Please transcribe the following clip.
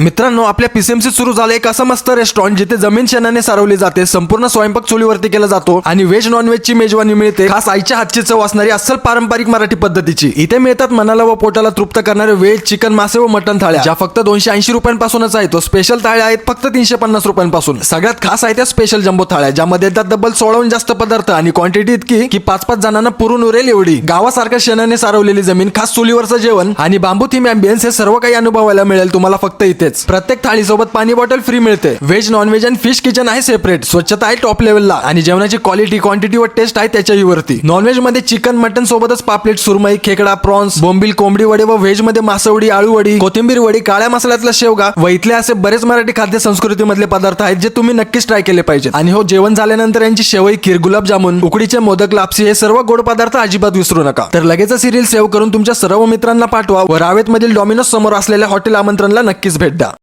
मित्रांनो आपल्या पीसीएमसी सुरू झालं एक असं मस्त रेस्टॉरंट जिथे जमीन शेणाने सारवली जाते संपूर्ण स्वयंपाक चुलीवरती केला जातो आणि व्हेज नॉन व्हेज ची मेजवानी मिळते. खास आईच्या हातची चव असणारी अस्सल पारंपरिक मराठी पद्धतीची. इथे मिळतात मनाला व पोटाला तृप्त करणारे व्हेज चिकन मासे व मटन थाळ्या ज्या फक्त दोनशे ऐंशी रुपयांपासूनच आहेत. तो स्पेशल थाळ्या आहेत फक्त तीनशे पन्नास रुपयांपासून. सगळ्यात खास आहे त्या स्पेशल जम्बो थाळ्या ज्यामध्ये येतात डबल सोळाहून जास्त पदार्थ आणि क्वांटिटी इतकी की पाच पाच जणांना पुरून उरेल एवढी. गावासारख्या शेणाने सारवलेली जमीन खास चुलीवरचं जेवण आणि बांबू थीम अँबियन्स हे सर्व काही अनुभवायला मिळेल. तुम्हाला फक्त इथे. इथेच प्रत्येक थाळीसोबत पाणी बॉटल फ्री मिळते. व्हेज नॉन व्हेज आणि फिश किचन आहे सेपरेट स्वच्छता आहे टॉप लेवलला आणि जेवणाची क्वालिटी क्वांटिटी व टेस्ट आहे त्याच्याही वरती. नॉनव्हेजमध्ये चिकन मटन सोबतच पापलेट सुरमई खेकडा प्रॉन्स बोंबील कोंबडी वडे व व्हेजमध्ये मासवडी आळू वडी कोथिंबीर वडी काळ्या मसाल्यातला शेवगा व इथले असे बरेच मराठी खाद्य संस्कृतीमधले पदार्थ आहेत जे तुम्ही नक्कीच ट्राय केले पाहिजे आणि हो जेवण झाल्यानंतर यांची शेवई खीर गुलाबजामुन उकडीचे मोदक लापसी हे सर्व गोड पदार्थ अजिबात विसरू नका. तर लगेच सिरियल सेव्ह करून तुमच्या सर्व मित्रांना पाठवा व रावेत मधील डॉमिनोज समोर असलेल्या हॉटेल आमंत्रणला नक्कीच भेट আড্ডা